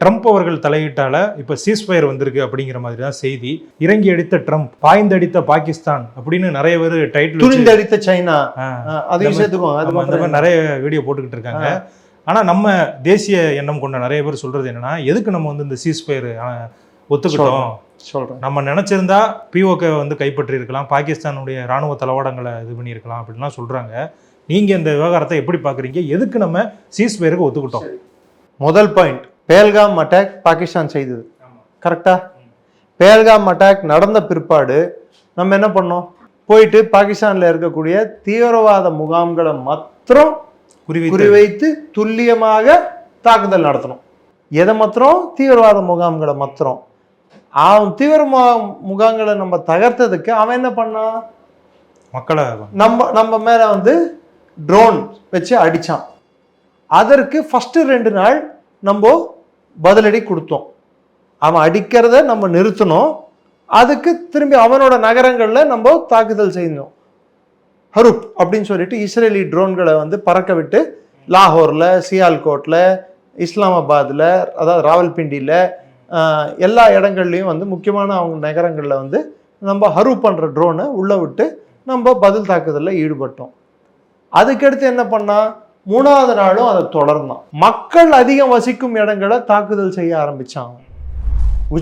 Trump அவர்கள் தலையிட்டால இப்ப ceasefire வந்திருக்கு அப்படிங்கிற மாதிரி தான் செய்தி. இறங்கி அடித்த ட்ரம்ப் பாய்ந்தடித்த பாகிஸ்தான் அப்படின்னு நிறைய பேர் டைட்டில் துணிந்தடித்த சைனா. அதையும் சேர்த்துக்கோங்க அது அந்த மாதிரி நிறைய வீடியோ போட்டுக்கிட்டு இருக்காங்க. ஆனா நம்ம தேசிய எண்ணம் கொண்ட நிறைய பேர் சொல்றது என்னன்னா எதுக்கு நம்ம வந்து இந்த சீஸ்ஃபயர் ஒத்துக்கிட்டோம்? சொல்றேன் நம்ம நினைச்சிருந்தா பிஓகே வந்து கைப்பற்றி இருக்கலாம் பாகிஸ்தானுடைய ராணுவ தளவாடங்களை இது பண்ணியிருக்கலாம் அப்படின்லாம் சொல்றாங்க. நீங்க இந்த விவகாரத்தை எப்படி பாக்குறீங்க? எதுக்கு நம்ம சீஸ்ஃபயருக்கு ஒத்துக்கிட்டோம்? முதல் பாயிண்ட் பேல்காம் அட்டாக் பாகிஸ்தான் செய்தது. கரெக்டா பேல்காம் அட்டாக் நடந்த பிற்பாடு நம்ம என்ன பண்ணோம்? போயிட்டு பாகிஸ்தான்ல இருக்கக்கூடிய தீவிரவாத முகாம்களை மாத்திரம் குறிவைத்து குறிவைத்து துல்லியமாக தாக்குதல் நடத்தணும். எதை மாத்திரம்? தீவிரவாத முகாம்களை மாத்திரம். அவன் தீவிர முகாம்களை நம்ம தகர்த்ததுக்கு அவன் என்ன பண்ணான் மக்களை நம்ம நம்ம மேல வந்து ட்ரோன் வச்சு அடிச்சான். அதற்கு ஃபர்ஸ்ட் ரெண்டு நாள் நம்ம பதிலடி கொடுத்தோம். அவன் அடிக்கிறத நம்ம நிறுத்தணும். அதுக்கு திரும்பி அவனோட நகரங்களில் நம்ம தாக்குதல் செய்யணும் ஹருப் அப்படின்னு சொல்லிட்டு இஸ்ரேலி ட்ரோன்களை வந்து பறக்க விட்டு லாகூரில் சியால்கோட்டில் இஸ்லாமாபாத்தில் அதாவது ராவல்பிண்டியில் எல்லா இடங்கள்லையும் வந்து முக்கியமான அவங்க நகரங்களில் வந்து நம்ம ஹருப் பண்ணுற ட்ரோனை உள்ளே விட்டு நம்ம பதில் தாக்குதலில் ஈடுபட்டோம். அதுக்கடுத்து என்ன பண்ணால் மூணாவது நாளும் அதை தொடர்ந்தான். மக்கள் அதிகம் வசிக்கும் இடங்களை தாக்குதல் செய்ய ஆரம்பிச்சாங்க.